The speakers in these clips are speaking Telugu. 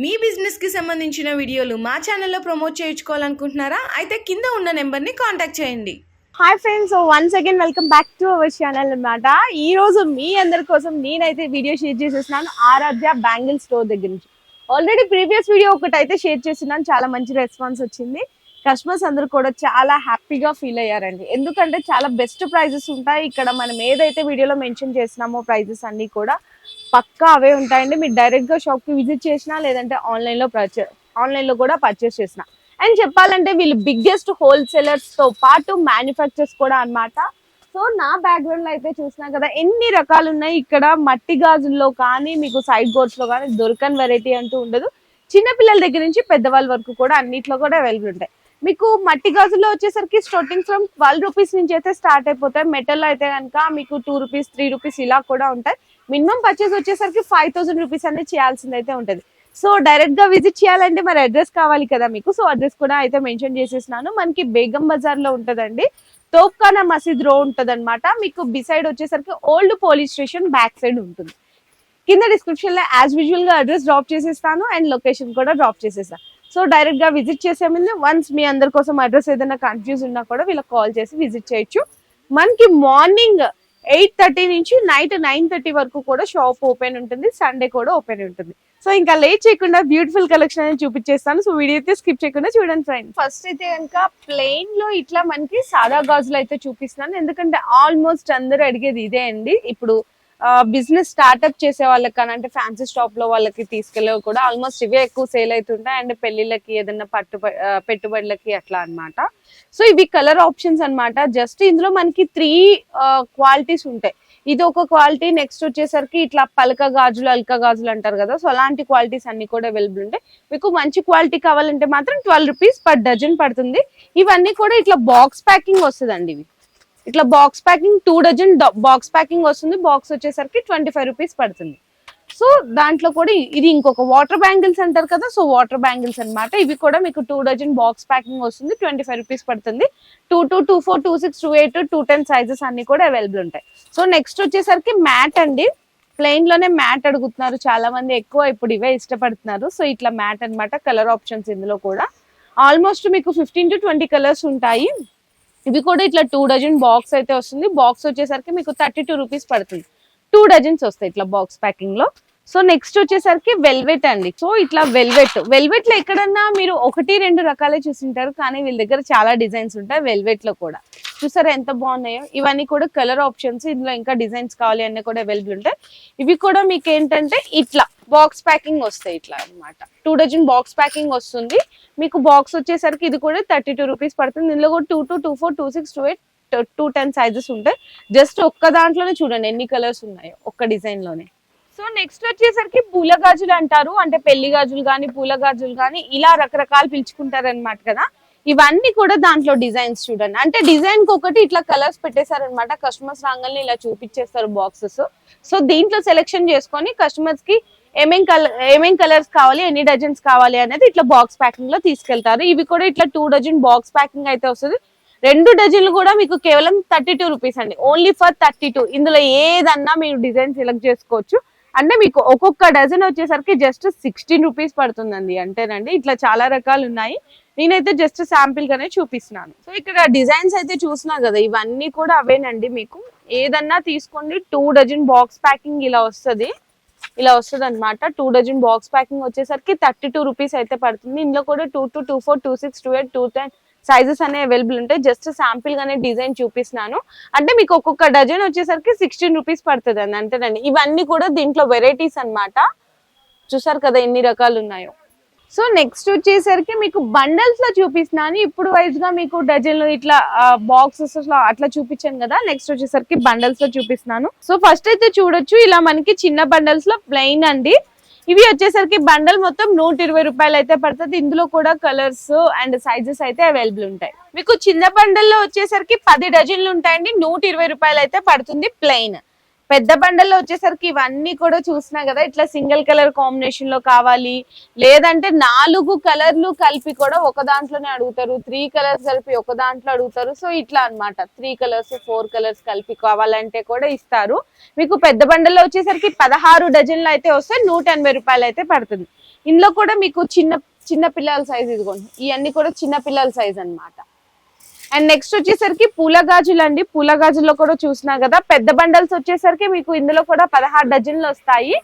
మీ బిజినెస్కి సంబంధించిన వీడియోలు మా ఛానల్లో ప్రమోట్ చేయించుకోవాలనుకుంటున్నారా? అయితే కింద ఉన్న నెంబర్ని కాంటాక్ట్ చేయండి. Hi friends once again welcome back to our channel అనమాట ఈ రోజు మీ అందరి కోసం నేనైతే వీడియో షేర్ చేసేసినాను ఆరాధ్య బ్యాంగిల్ స్టోర్ దగ్గర నుంచి. ఆల్రెడీ ప్రీవియస్ వీడియో ఒకటి అయితే షేర్ చేసినాను చాలా మంచి రెస్పాన్స్ వచ్చింది. కస్టమర్స్ అందరూ కూడా చాలా హ్యాపీగా ఫీల్ అయ్యారండి. ఎందుకంటే చాలా బెస్ట్ ప్రైజెస్ ఉంటాయి. ఇక్కడ మనం ఏదైతే వీడియోలో మెన్షన్ చేసినామో ప్రైజెస్ అన్నీ కూడా పక్కా అవే ఉంటాయండి. మీరు డైరెక్ట్గా షాప్కి షాప్కి విజిట్ చేసినా లేదంటే ఆన్లైన్లో పర్చే ఆన్లైన్లో కూడా పర్చేస్ చేసిన. అండ్ చెప్పాలంటే వీళ్ళు బిగ్గెస్ట్ హోల్సేలర్స్తో పాటు మ్యానుఫ్యాక్చర్స్ కూడా అన్నమాట. సో నా బ్యాక్గ్రౌండ్లో అయితే చూసినా కదా ఎన్ని రకాలు ఉన్నాయి ఇక్కడ మట్టి గాజుల్లో కానీ మీకు సైడ్ బోర్డ్స్లో కానీ దొరకని వెరైటీ అంటూ ఉండదు. చిన్నపిల్లల దగ్గర నుంచి పెద్దవాళ్ళ వరకు కూడా అన్నిట్లో కూడా అవైలబుల్ ఉంటాయి. మీకు మట్టి గాజుల్లో వచ్చేసరికి స్టార్టింగ్ ఫ్రమ్ ట్వెల్వ్ రూపీస్ నుంచి అయితే స్టార్ట్ అయిపోతాయి. మెటల్ అయితే కనుక మీకు టూ రూపీస్ త్రీ రూపీస్ ఇలా కూడా ఉంటాయి. మినిమం పర్చేస్ వచ్చేసరికి ఫైవ్ థౌసండ్ రూపీస్ అనేది చేయాల్సింది అయితే ఉంటుంది. సో డైరెక్ట్గా విజిట్ చేయాలంటే మరి అడ్రస్ కావాలి కదా మీకు. సో అడ్రస్ కూడా అయితే మెన్షన్ చేసేసినాను. మనకి బేగం బజార్లో ఉంటదండి. తోప్ఖానా మసీద్ రో ఉంటది మీకు బిసైడ్ వచ్చేసరికి old police station back side ఉంటుంది. కింద డిస్క్రిప్షన్లో యాజ్ విజువల్గా అడ్రస్ డ్రాప్ చేసేస్తాను అండ్ లొకేషన్ కూడా డ్రాప్ చేసేస్తాను సో డైరెక్ట్గా విజిట్ చేసే ముందు వన్స్ మీ అందరి కోసం అడ్రస్ ఏదైనా కన్ఫ్యూజ్ ఉన్నా కూడా వీళ్ళకి కాల్ చేసి విజిట్ చేయొచ్చు. మనకి మార్నింగ్ ఎయిట్ థర్టీ నుంచి నైట్ నైన్ థర్టీ వరకు కూడా షాప్ ఓపెన్ ఉంటుంది సండే కూడా ఓపెన్ ఉంటుంది. సో ఇంకా లేట్ చేయకుండా బ్యూటిఫుల్ కలెక్షన్ అనేది చూపించేస్తాను. సో వీడియో అయితే స్కిప్ చేయకుండా చూడండి ఫ్రెండ్ ఫస్ట్ అయితే కనుక ప్లెయిన్లో ఇట్లా మనకి సాదా గాజులు అయితే చూపిస్తున్నాను. ఎందుకంటే ఆల్మోస్ట్ అందరూ అడిగేది ఇదే అండి. ఇప్పుడు బిజినెస్ స్టార్ట్అప్ చేసే వాళ్ళకి కానీ అంటే ఫ్యాన్సీ షాప్లో వాళ్ళకి తీసుకెళ్ళే కూడా ఆల్మోస్ట్ ఇవే ఎక్కువ సేల్ అవుతుంటాయి. అండ్ పెళ్ళిళ్ళకి ఏదైనా పట్టు పెట్టుబడులకి అట్లా అన్నమాట. సో ఇవి కలర్ ఆప్షన్స్ అన్నమాట. జస్ట్ ఇందులో మనకి త్రీ క్వాలిటీస్ ఉంటాయి. ఇది ఒక క్వాలిటీ నెక్స్ట్ వచ్చేసరికి ఇట్లా పలక గాజులు అల్క గాజులు అంటారు కదా. సో అలాంటి క్వాలిటీస్ అన్ని కూడా అవైలబుల్ ఉంటాయి. మీకు మంచి క్వాలిటీ కావాలంటే మాత్రం ట్వెల్వ్ రూపీస్ పర్ డజన్ పడుతుంది. ఇవన్నీ కూడా ఇట్లా బాక్స్ ప్యాకింగ్ వస్తుందండి ఇవి. ఇట్లా box packing two dozen box packing వస్తుంది. బాక్స్ వచ్చేసరికి ట్వంటీ ఫైవ్ రూపీస్ పడుతుంది. సో దాంట్లో కూడా ఇది ఇంకొక వాటర్ బ్యాంగిల్స్ అంటారు కదా సో వాటర్ బ్యాంగిల్స్ అనమాట ఇవి కూడా మీకు టూ డజన్ బాక్స్ ప్యాకింగ్ వస్తుంది. ట్వంటీ ఫైవ్ రూపీస్ పడుతుంది. Two two two four two six two eight two ten sizes అన్ని కూడా అవైలబుల్ ఉంటాయి. సో నెక్స్ట్ వచ్చేసరికి మ్యాట్ అండి. ప్లెయిన్లోనే మ్యాట్ అడుగుతున్నారు చాలా మంది ఎక్కువ. ఇప్పుడు ఇవే ఇష్టపడుతున్నారు. సో ఇట్లా మ్యాట్ అన్నమాట. కలర్ ఆప్షన్స్ ఇందులో కూడా. ఆల్మోస్ట్ మీకు ఫిఫ్టీన్ టు ట్వంటీ కలర్స్ ఉంటాయి. ఇవి కూడా ఇట్లా టూ డజన్ బాక్స్ అయితే వస్తుంది. బాక్స్ వచ్చేసరికి మీకు థర్టీ టూ రూపీస్ పడుతుంది. టూ డజన్స్ వస్తాయి ఇట్లా బాక్స్ ప్యాకింగ్లో. సో నెక్స్ట్ వచ్చేసరికి వెల్వెట్ అండి. సో ఇట్లా వెల్వెట్ వెల్వెట్లో ఎక్కడన్నా మీరు ఒకటి రెండు రకాలే చూసింటారు. కానీ వీళ్ళ దగ్గర చాలా డిజైన్స్ ఉంటాయి వెల్వెట్లో కూడా. చూసారా ఎంత బాగున్నాయో? ఇవన్నీ కూడా కలర్ ఆప్షన్స్ ఇందులో ఇంకా డిజైన్స్ కావాలి అన్నీ కూడా అవైలబుల్ ఉంటాయి. ఇవి కూడా మీకు ఏంటంటే ఇట్లా బాక్స్ ప్యాకింగ్ వస్తాయి ఇట్లా అన్నమాట. టూ డజన్ బాక్స్ ప్యాకింగ్ వస్తుంది. మీకు బాక్స్ వచ్చేసరికి ఇది కూడా థర్టీ టూ రూపీస్ పడుతుంది. ఇందులో కూడా two two two four two six two eight two ten sizes ఉంటాయి. జస్ట్ ఒక్క దాంట్లోనే చూడండి ఎన్ని కలర్స్ ఉన్నాయో ఒక్క డిజైన్లోనే. సో నెక్స్ట్ వచ్చేసరికి పూల గాజులు అంటారు. అంటే పెళ్ళి గాజులు కానీ పూల గాజులు కానీ ఇలా రకరకాలు పిలుచుకుంటారు అనమాట కదా. ఇవన్నీ కూడా దాంట్లో డిజైన్స్ చూడండి. అంటే డిజైన్కి ఒకటి ఇట్లా కలర్స్ పెట్టేశారనమాట. కస్టమర్స్ రాగానే ఇలా చూపించేస్తారు బాక్సెస్ సో దీంట్లో సెలెక్షన్ చేసుకొని కస్టమర్స్కి ఏమేం కలర్ ఏమేం కలర్స్ కావాలి ఎన్ని డజన్స్ కావాలి అనేది ఇట్లా బాక్స్ ప్యాకింగ్లో తీసుకెళ్తారు. ఇవి కూడా ఇట్లా టూ డజన్ బాక్స్ ప్యాకింగ్ అయితే వస్తుంది. రెండు డజన్లు కూడా మీకు కేవలం థర్టీ టూ రూపీస్ అండి. ఓన్లీ ఫర్ థర్టీ టూ ఇందులో ఏదన్నా మీరు డిజైన్ సెలెక్ట్ చేసుకోవచ్చు. అంటే మీకు ఒక్కొక్క డజన్ వచ్చేసరికి జస్ట్ సిక్స్టీన్ రూపీస్ పడుతుందండి అంతేనండి? ఇట్లా చాలా రకాలు ఉన్నాయి. నేనైతే జస్ట్ శాంపిల్ గానే చూపిస్తున్నాను. సో ఇక్కడ డిజైన్స్ అయితే చూసినా కదా ఇవన్నీ కూడా అవేనండి మీకు. ఏదన్నా తీసుకోండి టూ డజన్ బాక్స్ ప్యాకింగ్ ఇలా వస్తుంది. ఇలా వస్తుంది అనమాట టూ డజన్ బాక్స్ ప్యాకింగ్ వచ్చేసరికి థర్టీ టూ రూపీస్ అయితే పడుతుంది. ఇందులో కూడా two two two four two six two eight two ten sizes అనేవి అవైలబుల్ ఉంటాయి. జస్ట్ శాంపిల్ గానే డిజైన్ చూపిస్తున్నాను. అంటే మీకు ఒక్కొక్క డజన్ వచ్చేసరికి సిక్స్టీన్ రూపీస్ పడుతుంది అండి అంతేనండి. ఇవన్నీ కూడా దీంట్లో వెరైటీస్ అన్నమాట. చూసారు కదా ఎన్ని రకాలు ఉన్నాయో. సో నెక్స్ట్ వచ్చేసరికి మీకు బండల్స్లో చూపిస్తున్నాను. ఇప్పుడు వైజ్గా మీకు డజన్లు ఇట్లా బాక్సెస్లో అట్లా చూపించాను కదా. నెక్స్ట్ వచ్చేసరికి బండల్స్లో చూపిస్తున్నాను. సో ఫస్ట్ అయితే చూడొచ్చు. ఇలా మనకి చిన్న బండల్స్లో ప్లెయిన్ అండి. ఇవి వచ్చేసరికి బండల్ మొత్తం నూట ఇరవై రూపాయలు అయితే పడుతుంది. ఇందులో కూడా కలర్స్ అండ్ సైజెస్ అయితే అవైలబుల్ ఉంటాయి. మీకు చిన్న బండల్లో వచ్చేసరికి పది డజన్లు ఉంటాయండి. నూట ఇరవై రూపాయలు అయితే పడుతుంది ప్లెయిన్. పెద్ద బండల్లో వచ్చేసరికి ఇవన్నీ కూడా చూసినా కదా ఇట్లా సింగిల్ కలర్ కాంబినేషన్లో కావాలి. లేదంటే నాలుగు కలర్లు కలిపి కూడా ఒక దాంట్లోనే అడుగుతారు. త్రీ కలర్స్ కలిపి ఒక దాంట్లో అడుగుతారు. సో ఇట్లా అన్నమాట. త్రీ కలర్స్ ఫోర్ కలర్స్ కలిపి కావాలంటే కూడా ఇస్తారు. మీకు పెద్ద బండల్లో వచ్చేసరికి పదహారు డజన్లు అయితే వస్తే నూట ఎనభై రూపాయలు అయితే పడుతుంది. ఇందులో కూడా మీకు చిన్న చిన్న పిల్లల సైజ్ ఇదిగోండి. ఇవన్నీ కూడా చిన్న పిల్లల సైజ్ అన్నమాట. అండ్ నెక్స్ట్ వచ్చేసరికి పూల గాజులు అండి పూల గాజుల్లో కూడా చూసినా కదా పెద్ద బండల్స్ వచ్చేసరికి మీకు ఇందులో కూడా పదహారు డజన్లు వస్తాయి.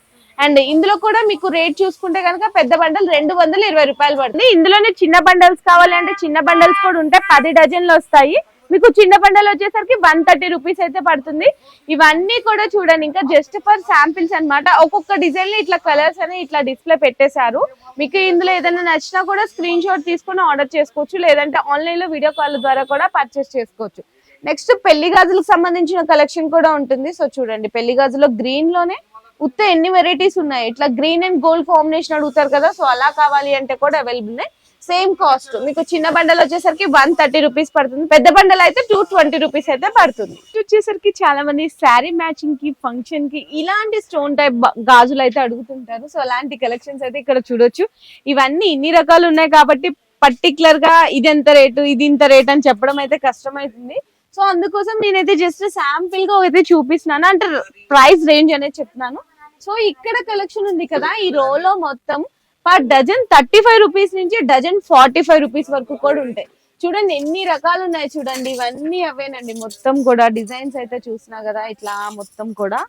అండ్ ఇందులో కూడా మీకు రేట్ చూసుకుంటే కనుక పెద్ద బండల్ రెండు వందల ఇరవై రూపాయలు పడుతుంది. ఇందులోనే చిన్న బండల్స్ కావాలంటే చిన్న బండల్స్ కూడా ఉంటే పది డజన్లు వస్తాయి. మీకు చిన్న పండలు వచ్చేసరికి వన్ థర్టీ రూపీస్ అయితే పడుతుంది. ఇవన్నీ కూడా చూడండి ఇంకా జస్ట్ ఫర్ శాంపిల్స్ అన్నమాట. ఒక్కొక్క డిజైన్ ఇట్లా కలర్స్ అని ఇట్లా డిస్ప్లే పెట్టేశారు. మీకు ఇందులో ఏదైనా నచ్చినా కూడా స్క్రీన్ షాట్ తీసుకొని ఆర్డర్ చేసుకోవచ్చు. లేదంటే ఆన్లైన్లో వీడియో కాల్ ద్వారా కూడా పర్చేస్ చేసుకోవచ్చు. నెక్స్ట్ పెళ్ళి గాజులకు సంబంధించిన కలెక్షన్ కూడా ఉంటుంది. సో చూడండి పెళ్ళి గాజులో గ్రీన్లోనే ఉత్త ఎన్ని వెరైటీస్ ఉన్నాయి? ఇట్లా గ్రీన్ అండ్ గోల్డ్ కాంబినేషన్ అడుగుతారు కదా సో అలా కావాలి అంటే కూడా అవైలబుల్ ఉన్నాయి. Same cost. మీకు చిన్న బండలు వచ్చేసరికి వన్ థర్టీ రూపీస్ పడుతుంది. పెద్ద బండలు అయితే టూ ట్వంటీ రూపీస్ అయితే పడుతుంది. వచ్చేసరికి చాలా మంది శారీ మ్యాచింగ్కి ఫంక్షన్కి ఇలాంటి స్టోన్ టైప్ గాజులు అయితే అడుగుతుంటారు. సో అలాంటి కలెక్షన్స్ అయితే ఇక్కడ చూడొచ్చు. ఇవన్నీ ఇన్ని రకాలు ఉన్నాయి కాబట్టి పర్టికులర్గా ఇది ఎంత రేటు ఇది ఇంత రేట్ అని చెప్పడం అయితే కష్టమవుతుంది సో అందుకోసం నేనైతే జస్ట్ శాంపిల్గా అయితే చూపిస్తున్నాను. అంటే ప్రైస్ రేంజ్ అనేది చెప్తున్నాను. సో ఇక్కడ కలెక్షన్ ఉంది కదా ఈ రోలో మొత్తం per dozen thirty five rupees నుంచి డజన్ ఫార్టీ ఫైవ్ రూపీస్ వరకు కూడా ఉంటాయి. చూడండి ఎన్ని రకాలు ఉన్నాయి చూడండి. ఇవన్నీ అవేనండి. మొత్తం కూడా డిజైన్స్ అయితే చూసినా కదా ఇట్లా మొత్తం కూడా.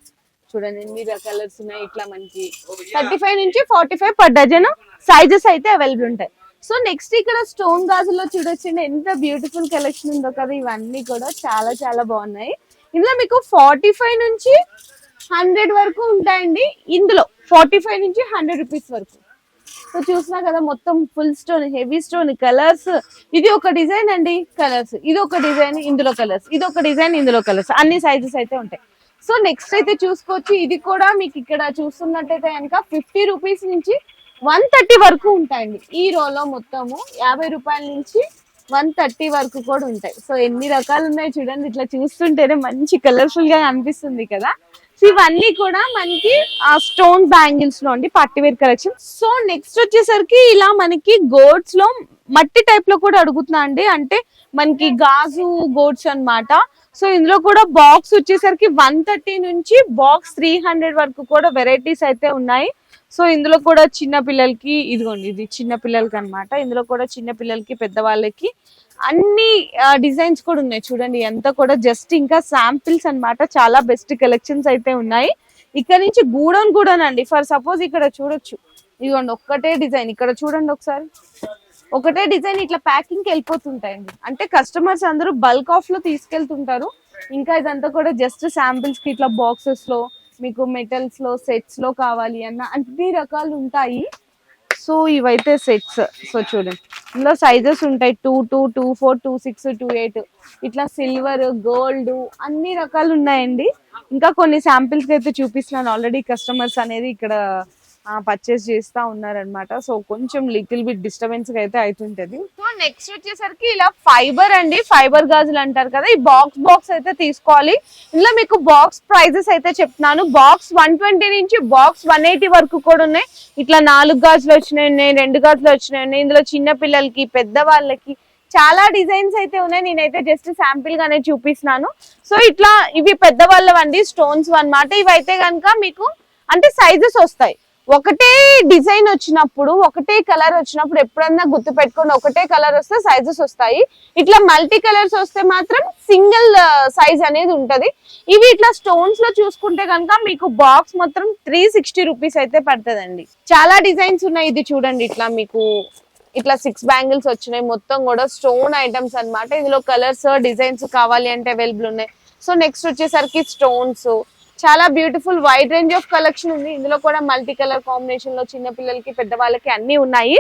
చూడండి ఎన్ని కలర్స్ ఉన్నాయి. ఇట్లా మనకి థర్టీ ఫైవ్ నుంచి forty five per dozen sizes అయితే అవైలబుల్ ఉంటాయి. సో నెక్స్ట్ ఇక్కడ స్టోన్ గాజుల్లో చూడొచ్చండి. ఎంత బ్యూటిఫుల్ కలెక్షన్ ఉందో కదా ఇవన్నీ కూడా చాలా చాలా బాగున్నాయి. ఇందులో మీకు ఫార్టీ ఫైవ్ నుంచి హండ్రెడ్ వరకు ఉంటాయండి. ఇందులో ఫార్టీ ఫైవ్ నుంచి హండ్రెడ్ రూపీస్ వరకు. సో చూసినా కదా మొత్తం full stone heavy stone colours ఇది ఒక డిజైన్ అండి కలర్స్ ఇది ఒక డిజైన్ ఇందులో కలర్స్ ఇది ఒక డిజైన్ ఇందులో కలర్స్ అన్ని సైజెస్ అయితే ఉంటాయి. సో నెక్స్ట్ అయితే చూసుకోవచ్చు. ఇది కూడా మీకు ఇక్కడ చూస్తున్నట్టయితే కనుక ఫిఫ్టీ రూపీస్ నుంచి వన్ థర్టీ వరకు ఉంటాయండి. ఈ రోలో మొత్తము యాభై రూపాయల నుంచి వన్ థర్టీ వరకు కూడా ఉంటాయి. సో ఎన్ని రకాలు ఉన్నాయి చూడండి. ఇట్లా చూస్తుంటేనే మంచి కలర్ఫుల్గా అనిపిస్తుంది కదా. సో ఇవన్నీ కూడా మనకి ఆ స్టోన్ బ్యాంగిల్స్లో అండి పట్టివేర్ కలెక్షన్. సో నెక్స్ట్ వచ్చేసరికి ఇలా మనకి గోడ్స్లో మట్టి టైప్లో కూడా అడుగుతున్నా అండి. అంటే మనకి గాజు గోడ్స్ అన్నమాట. సో ఇందులో కూడా బాక్స్ వచ్చేసరికి వన్ థర్టీ నుంచి బాక్స్ త్రీ హండ్రెడ్ వరకు కూడా వెరైటీస్ అయితే ఉన్నాయి. సో ఇందులో కూడా చిన్న పిల్లలకి ఇదిగోండి ఇది చిన్న పిల్లలకి అన్నమాట ఇందులో కూడా చిన్న పిల్లలకి పెద్దవాళ్ళకి అన్ని డిజైన్స్ కూడా ఉన్నాయి చూడండి ఎంత కూడా జస్ట్ ఇంకా శాంపిల్స్ అన్నమాట. చాలా బెస్ట్ కలెక్షన్స్ అయితే ఉన్నాయి. ఇక్కడ నుంచి గూడౌన్ గూడౌన్ ఫర్ సపోజ్ ఇక్కడ చూడొచ్చు. ఇదిగోండి ఒక్కటే డిజైన్. ఇక్కడ చూడండి ఒకసారి. ఒకటే డిజైన్ ఇట్లా ప్యాకింగ్కి వెళ్ళిపోతుంటాయండి. అంటే కస్టమర్స్ అందరూ బల్క్ ఆఫ్లో తీసుకెళ్తుంటారు. ఇంకా ఇదంతా కూడా జస్ట్ శాంపిల్స్కి ఇట్లా బాక్సెస్లో మీకు మెటల్స్లో సెట్స్లో కావాలి అన్న అన్ని రకాలు ఉంటాయి. సో ఇవైతే సెట్స్ సో చూడండి. ఇందులో సైజెస్ ఉంటాయి. Two two two four two six two eight ఇట్లా సిల్వర్ గోల్డ్ అన్ని రకాలు ఉన్నాయండి. ఇంకా కొన్ని శాంపిల్స్ అయితే చూపిస్తున్నాను. ఆల్రెడీ కస్టమర్స్ అనేది ఇక్కడ పర్చేస్ చేస్తా ఉన్నారనమాట సో కొంచెం లిటిల్ బిట్ డిస్టర్బెన్స్ అయితే అవుతుంటది సో నెక్స్ట్ వచ్చేసరికి ఇలా ఫైబర్ అండి. ఫైబర్ గాజులు అంటారు కదా ఈ బాక్స్ బాక్స్ అయితే తీసుకోవాలి. ఇందులో మీకు బాక్స్ ప్రైజెస్ అయితే చెప్తున్నాను. బాక్స్ వన్ ట్వంటీ నుంచి బాక్స్ వన్ ఎయిటీ వరకు కూడా ఉన్నాయి. ఇట్లా నాలుగు గాజులు వచ్చినాయి ఉన్నాయి రెండు గాజులు వచ్చినాయి ఉన్నాయి. ఇందులో చిన్న పిల్లలకి పెద్ద వాళ్ళకి చాలా డిజైన్స్ అయితే ఉన్నాయి. నేనైతే జస్ట్ శాంపిల్ గానే చూపిస్తున్నాను. సో ఇట్లా ఇవి పెద్దవాళ్ళవండి స్టోన్స్ అన్నమాట. ఇవి అయితే కనుక మీకు అంటే సైజెస్ వస్తాయి. ఒకటే డిజైన్ వచ్చినప్పుడు ఒకటే కలర్ వచ్చినప్పుడు ఎప్పుడన్నా గుర్తు పెట్టుకొని ఒకటే కలర్ వస్తే సైజెస్ వస్తాయి. ఇట్లా మల్టీ కలర్స్ వస్తే మాత్రం సింగిల్ సైజ్ అనేది ఉంటది. ఇవి ఇట్లా స్టోన్స్లో చూసుకుంటే కనుక మీకు బాక్స్ మొత్తం త్రీ సిక్స్టీ రూపీస్ అయితే పడుతుందండి. చాలా డిజైన్స్ ఉన్నాయి ఇది చూడండి ఇట్లా మీకు. ఇట్లా సిక్స్ బ్యాంగిల్స్ వచ్చినాయి. మొత్తం కూడా స్టోన్ ఐటమ్స్ అన్నమాట. ఇందులో కలర్స్ డిజైన్స్ కావాలి అంటే అవైలబుల్ ఉన్నాయి. సో నెక్స్ట్ వచ్చేసరికి స్టోన్స్ చాలా beautiful wide range of collection ఉంది. ఇందులో కూడా మల్టీ కలర్ కాంబినేషన్లో చిన్న పిల్లలకి పెద్దవాళ్ళకి అన్ని ఉన్నాయి.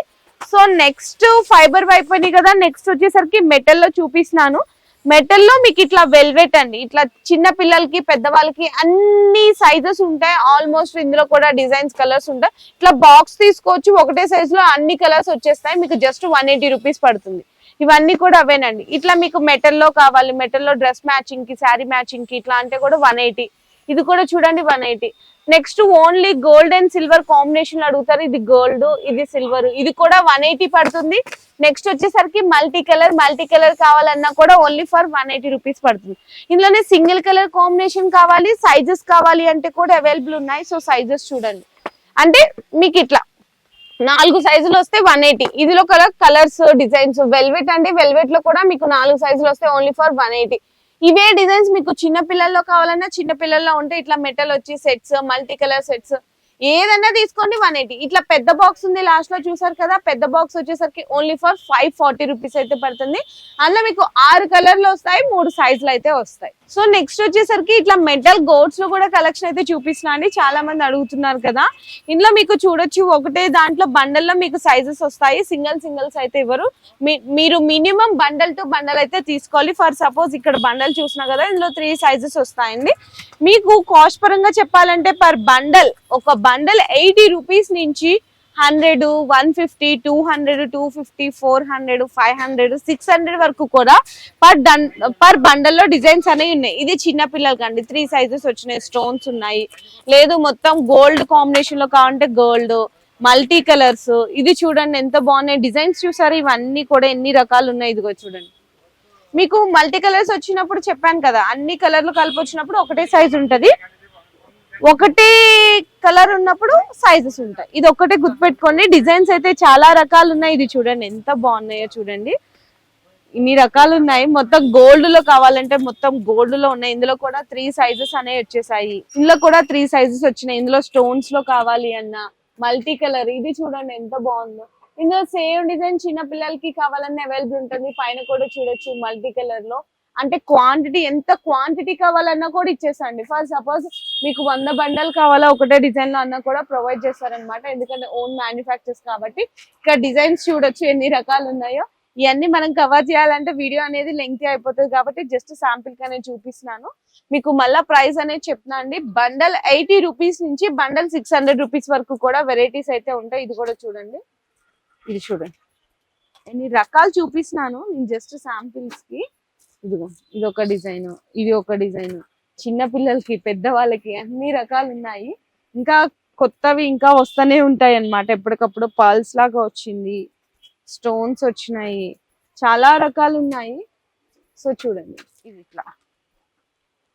సో నెక్స్ట్ ఫైబర్ అయిపోయినాయి కదా నెక్స్ట్ వచ్చేసరికి మెటల్లో చూపిస్తున్నాను. మెటల్లో మీకు ఇట్లా వెల్వెట్ అండి. ఇట్లా చిన్న పిల్లలకి పెద్దవాళ్ళకి అన్ని సైజెస్ ఉంటాయి. ఆల్మోస్ట్ ఇందులో కూడా డిజైన్స్ కలర్స్ ఉంటాయి. ఇట్లా బాక్స్ తీసుకోవచ్చు. ఒకటే సైజ్లో అన్ని కలర్స్ వచ్చేస్తాయి. మీకు జస్ట్ వన్ ఎయిటీ రూపీస్ పడుతుంది. ఇవన్నీ కూడా అవేనండి. ఇట్లా మీకు మెటల్లో కావాలి. మెటల్లో డ్రెస్ మ్యాచింగ్కి శారీ మ్యాచింగ్కి ఇట్లా అంటే కూడా వన్ ఎయిటీ ఇది కూడా చూడండి one eighty. Next only gold and silver combination అడుగుతారు. ఇది గోల్డ్ ఇది సిల్వర్ ఇది కూడా వన్ ఎయిటీ పడుతుంది. నెక్స్ట్ వచ్చేసరికి మల్టీ కలర్ మల్టీ కలర్ కావాలన్నా కూడా only for one eighty rupees పడుతుంది. ఇందులోనే సింగిల్ కలర్ కాంబినేషన్ కావాలి సైజెస్ కావాలి అంటే కూడా అవైలబుల్ ఉన్నాయి. సో సైజెస్ చూడండి. అంటే మీకు ఇట్లా నాలుగు సైజులు వస్తే వన్ ఎయిటీ. ఇదిలో కలర్ కలర్స్ డిజైన్స్ వెల్వెట్ అంటే వెల్వెట్లో కూడా మీకు నాలుగు సైజులు వస్తే ఓన్లీ ఫర్ వన్ ఎయిటీ. ఇవే డిజైన్స్ మీకు చిన్న పిల్లల్లో కావాలన్నా చిన్న పిల్లల్లో ఉంటే ఇట్లా మెటల్ వచ్చి సెట్స్ మల్టీ కలర్ సెట్స్ ఏదన్నా తీసుకోండి వన్ ఎయిటీ. ఇట్లా పెద్ద బాక్స్ ఉంది లాస్ట్లో చూసారు కదా పెద్ద బాక్స్ వచ్చేసరికి only for five forty rupees అయితే పడుతుంది. అందులో మీకు ఆరు కలర్లు వస్తాయి మూడు సైజులు అయితే వస్తాయి. సో నెక్స్ట్ వచ్చేసరికి ఇట్లా మెటల్ గోడ్స్లో కూడా కలెక్షన్ అయితే చూపిస్తున్నా అండి. చాలా మంది అడుగుతున్నారు కదా. ఇందులో మీకు చూడొచ్చు ఒకటే దాంట్లో బండల్లో మీకు సైజెస్ వస్తాయి. సింగిల్ సింగిల్స్ అయితే ఇవ్వరు. మీరు మినిమం బండల్ టు బండల్ అయితే తీసుకోవాలి. ఫర్ సపోజ్ ఇక్కడ బండల్ చూసినా కదా ఇందులో త్రీ సైజెస్ వస్తాయండి. మీకు కాస్ట్ పరంగా చెప్పాలంటే పర్ బండల్ ఒక బండల్ ఎయిటీ రూపీస్ నుంచి hundred one fifty two hundred two fifty four hundred five hundred six hundred వరకు కూడా పర్ డన్ పర్ బండల్లో డిజైన్స్ అనేవి ఉన్నాయి. ఇది చిన్న పిల్లలకి అండి త్రీ సైజెస్ వచ్చినాయి. స్టోన్స్ ఉన్నాయి. లేదు మొత్తం గోల్డ్ కాంబినేషన్లో కావాలంటే గోల్డ్ మల్టీ కలర్స్. ఇది చూడండి ఎంత బాగున్నాయి. డిజైన్స్ చూసారు? ఇవన్నీ కూడా ఎన్ని రకాలు ఉన్నాయి? ఇదిగో చూడండి. మీకు మల్టీ కలర్స్ వచ్చినప్పుడు చెప్పాను కదా. అన్ని కలర్లు కలిపి వచ్చినప్పుడు ఒకటే సైజ్ ఉంటుంది. ఒకటే కలర్ ఉన్నప్పుడు సైజెస్ ఉంటాయి. ఇది ఒకటే గుర్తుపెట్టుకోండి. డిజైన్స్ అయితే చాలా రకాలు ఉన్నాయి. ఇది చూడండి ఎంత బాగున్నాయో చూడండి. ఇన్ని రకాలు ఉన్నాయి. మొత్తం గోల్డ్లో కావాలంటే మొత్తం గోల్డ్లో ఉన్నాయి. ఇందులో కూడా త్రీ సైజెస్ అనేవి వచ్చేసాయి. ఇందులో కూడా త్రీ సైజెస్ వచ్చినాయి. ఇందులో స్టోన్స్లో కావాలి అన్న మల్టీ కలర్ ఇది చూడండి ఎంత బాగుందో. ఇందులో సేమ్ డిజైన్ చిన్న పిల్లలకి కావాలన్నా అవైలబుల్ ఉంటుంది. పైన కూడా చూడొచ్చు మల్టీ కలర్లో. అంటే క్వాంటిటీ ఎంత క్వాంటిటీ కావాలన్నా కూడా ఇచ్చేసండి. ఫర్ సపోజ్ మీకు వంద బండలు కావాలా ఒకటే డిజైన్లో అన్నా కూడా ప్రొవైడ్ చేస్తారనమాట ఎందుకంటే ఓన్ మ్యానుఫ్యాక్చర్స్ కాబట్టి. ఇక్కడ డిజైన్స్ చూడొచ్చు ఎన్ని రకాలు ఉన్నాయో. ఇవన్నీ మనం కవర్ చేయాలంటే వీడియో అనేది లెంగ్త్ అయిపోతుంది కాబట్టి జస్ట్ శాంపిల్గా చూపిస్తున్నాను. మీకు మళ్ళా ప్రైస్ అనేది చెప్తున్నా అండి. బండల్ ఎయిటీ రూపీస్ నుంచి బండల్ సిక్స్ హండ్రెడ్ రూపీస్ వరకు కూడా వెరైటీస్ అయితే ఉంటాయి. ఇది కూడా చూడండి. ఇది చూడండి. ఎన్ని రకాలు చూపిస్తున్నాను నేను జస్ట్ శాంపిల్స్కి. ఇదిగో ఇది ఒక డిజైన్ ఇది ఒక డిజైన్. చిన్న పిల్లలకి పెద్ద వాళ్ళకి అన్ని రకాలు ఉన్నాయి. ఇంకా కొత్తవి ఇంకా వస్తూనే ఉంటాయి అన్నమాట ఎప్పటికప్పుడు పాల్స్ లాగా వచ్చింది. స్టోన్స్ వచ్చినాయి. చాలా రకాలు ఉన్నాయి. సో చూడండి. ఇది ఇట్లా.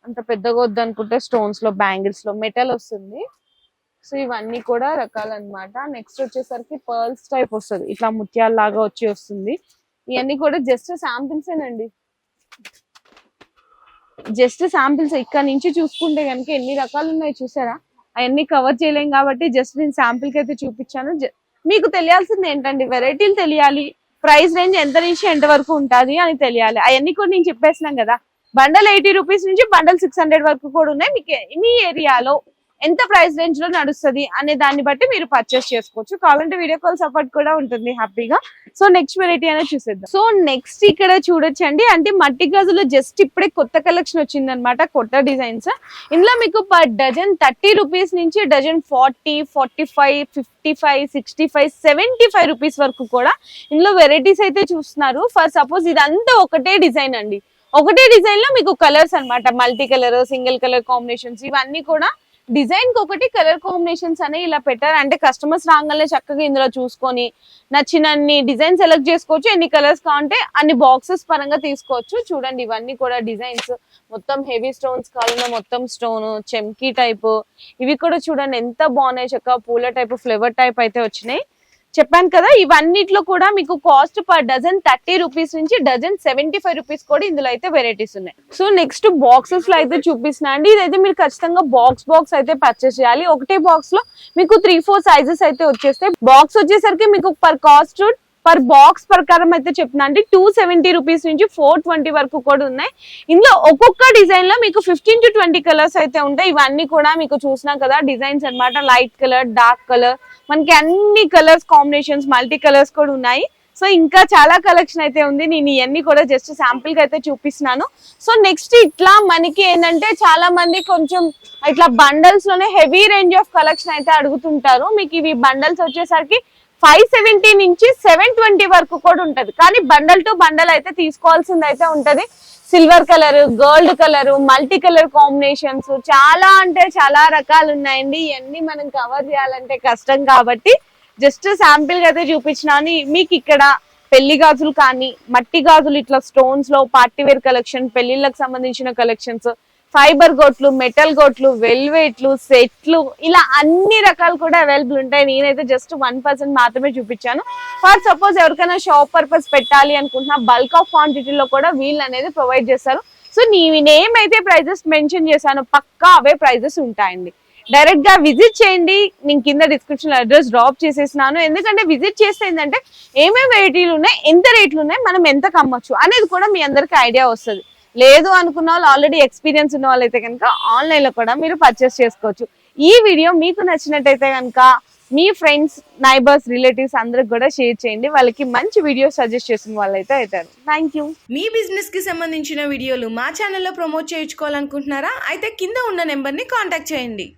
అంత పెద్దగా వద్దనుకుంటే స్టోన్స్లో బ్యాంగిల్స్లో మెటల్ వస్తుంది. సో ఇవన్నీ కూడా రకాలు అన్నమాట నెక్స్ట్ వచ్చేసరికి పర్ల్స్ టైప్ వస్తుంది. ఇట్లా ముత్యాల లాగా వచ్చి వస్తుంది. ఇవన్నీ కూడా జస్ట్ శాంపిల్స్ ఏనండి జస్ట్ శాంపిల్స్ ఇక్కడ నుంచి చూసుకుంటే కనుక ఎన్ని రకాలు ఉన్నాయి చూసారా? అవన్నీ కవర్ చేయలేం కాబట్టి జస్ట్ నేను శాంపిల్కి అయితే చూపించాను. మీకు తెలియాల్సింది ఏంటండి? వెరైటీలు తెలియాలి. ప్రైస్ రేంజ్ ఎంత నుంచి ఎంత వరకు ఉంటుంది అని తెలియాలి. అవన్నీ కూడా నేను చెప్పేసినాం కదా. బండల్ ఎయిటీ రూపీస్ నుంచి బండల్ సిక్స్ హండ్రెడ్ వరకు కూడా ఉన్నాయి. మీకు మీ ఏరియాలో ఎంత ప్రైస్ రేంజ్లో నడుస్తుంది అనే దాన్ని బట్టి మీరు పర్చేస్ చేసుకోవచ్చు. కావాలంటే వీడియో కాల్ సపోర్ట్ కూడా ఉంటుంది హ్యాపీగా. సో నెక్స్ట్ వెరైటీ అనేది చూసేద్దాం. సో నెక్స్ట్ ఇక్కడ చూడొచ్చండి. అంటే మట్టి గాజులో జస్ట్ ఇప్పుడే కొత్త కలెక్షన్ వచ్చింది అనమాట కొత్త డిజైన్స్ ఇందులో మీకు పర్ డజన్ థర్టీ రూపీస్ నుంచి dozen forty forty five fifty five sixty five seventy five rupees వరకు కూడా ఇందులో వెరైటీస్ అయితే చూస్తున్నారు. ఫర్ సపోజ్ ఇదంతా ఒకటే డిజైన్ అండి. ఒకటే డిజైన్లో మీకు కలర్స్ అన్నమాట. Multi colour single colour combinations ఇవన్నీ కూడా డిజైన్కి ఒకటి కలర్ కాంబినేషన్స్ అనేవి ఇలా పెట్టారు. అంటే కస్టమర్స్ రాగానే చక్కగా ఇందులో చూసుకొని నచ్చినన్ని డిజైన్ సెలెక్ట్ చేసుకోవచ్చు. ఎన్ని కలర్స్ కావాలంటే అన్ని బాక్సెస్ పరంగా తీసుకోవచ్చు. చూడండి ఇవన్నీ కూడా డిజైన్స్. మొత్తం హెవీ స్టోన్స్ కావాలన్నా మొత్తం స్టోన్ చెమ్కీ టైప్. ఇవి కూడా చూడండి ఎంత బాగున్నాయి. చక్కగా పూల టైప్ ఫ్లేవర్ టైప్ అయితే వచ్చినాయి. చెప్పాను కదా ఇవన్నిట్లో కూడా మీకు cost per dozen thirty rupees నుంచి డజన్ సెవెంటీ ఫైవ్ రూపీస్ కూడా ఇందులో అయితే వెరైటీస్ ఉన్నాయి. సో నెక్స్ట్ బాక్సెస్లో అయితే చూపిస్తున్నా అండి. ఇదైతే మీరు ఖచ్చితంగా బాక్స్ బాక్స్ అయితే పర్చేస్ చేయాలి. ఒకటే బాక్స్లో మీకు త్రీ ఫోర్ సైజెస్ అయితే వచ్చేస్తాయి. బాక్స్ వచ్చేసరికి మీకు పర్ కాస్ట్ పర్ బాక్స్ ప్రకారం అయితే చెప్తున్నా అండి టూ సెవెంటీ రూపీస్ నుంచి ఫోర్ ట్వంటీ వరకు కూడా ఉన్నాయి. ఇందులో ఒక్కొక్క డిజైన్లో మీకు ఫిఫ్టీన్ టు ట్వంటీ కలర్స్ అయితే ఉంటాయి. ఇవన్నీ కూడా మీకు చూసినాం కదా డిజైన్స్ అన్నమాట. లైట్ కలర్ డార్క్ కలర్ మనకి అన్ని కలర్స్ కాంబినేషన్స్ మల్టీ కలర్స్ కూడా ఉన్నాయి. సో ఇంకా చాలా కలెక్షన్ అయితే ఉంది. నేను ఇవన్నీ కూడా జస్ట్ శాంపుల్గా అయితే చూపిస్తున్నాను. సో నెక్స్ట్ ఇట్లా మనకి ఏంటంటే చాలా మంది కొంచెం ఇట్లా బండల్స్లోనే హెవీ రేంజ్ ఆఫ్ కలెక్షన్ అయితే అడుగుతుంటారు. మీకు ఇవి బండల్స్ వచ్చేసరికి ఫైవ్ సెవెంటీ నుంచి సెవెన్ ట్వంటీ వరకు కూడా ఉంటది. కానీ బండల్ టు బండల్ అయితే తీసుకోవాల్సింది అయితే ఉంటది. Silver colour gold colour multi colour combinations చాలా అంటే చాలా రకాలు ఉన్నాయండి. ఇవన్నీ మనం కవర్ చేయాలంటే కష్టం కాబట్టి జస్ట్ శాంపిల్గా అయితే చూపించినాను. మీకు ఇక్కడ పెళ్ళి గాజులు కానీ మట్టి గాజులు ఇట్లా స్టోన్స్లో పార్టీ వేర్ కలెక్షన్ పెళ్ళిళ్ళకి సంబంధించిన కలెక్షన్స్ ఫైబర్ గోట్లు మెటల్ గోట్లు వెల్వేట్లు సెట్లు ఇలా అన్ని రకాలు కూడా అవైలబుల్ ఉంటాయి. నేనైతే జస్ట్ వన్ పర్సెంట్ మాత్రమే చూపించాను. ఫర్ సపోజ్ ఎవరికైనా షాప్ పర్పస్ పెట్టాలి అనుకుంటున్నా బల్క్ ఆఫ్ క్వాంటిటీలో కూడా వీళ్ళు అనేది ప్రొవైడ్ చేస్తారు. సో నేను నేమైతే ప్రైజెస్ మెన్షన్ చేశాను. పక్కా అవే ప్రైజెస్ ఉంటాయండి. డైరెక్ట్గా విజిట్ చేయండి. నేను కింద డిస్క్రిప్షన్లో అడ్రస్ డ్రాప్ చేసేసినాను. ఎందుకంటే విజిట్ చేస్తే ఏంటంటే ఏమేమి వెరైటీలు ఉన్నాయి ఎంత రేట్లు ఉన్నాయి మనం ఎంత కమ్మొచ్చు అనేది కూడా మీ అందరికి ఐడియా వస్తుంది. లేదు అనుకున్న వాళ్ళు ఆల్రెడీ ఎక్స్పీరియన్స్ ఉన్న వాళ్ళైతే కనుక ఆన్లైన్లో కూడా మీరు పర్చేస్ చేసుకోవచ్చు. ఈ వీడియో మీకు నచ్చినట్టయితే కనుక మీ ఫ్రెండ్స్ నైబర్స్ రిలేటివ్స్ అందరికి కూడా షేర్ చేయండి. వాళ్ళకి మంచి వీడియో సజెస్ట్ చేసిన వాళ్ళైతే అవుతారు. థ్యాంక్ యూ మీ బిజినెస్కి సంబంధించిన వీడియోలు మా ఛానల్లో ప్రమోట్ చేయించుకోవాలనుకుంటున్నారా? అయితే కింద ఉన్న నెంబర్ని కాంటాక్ట్ చేయండి.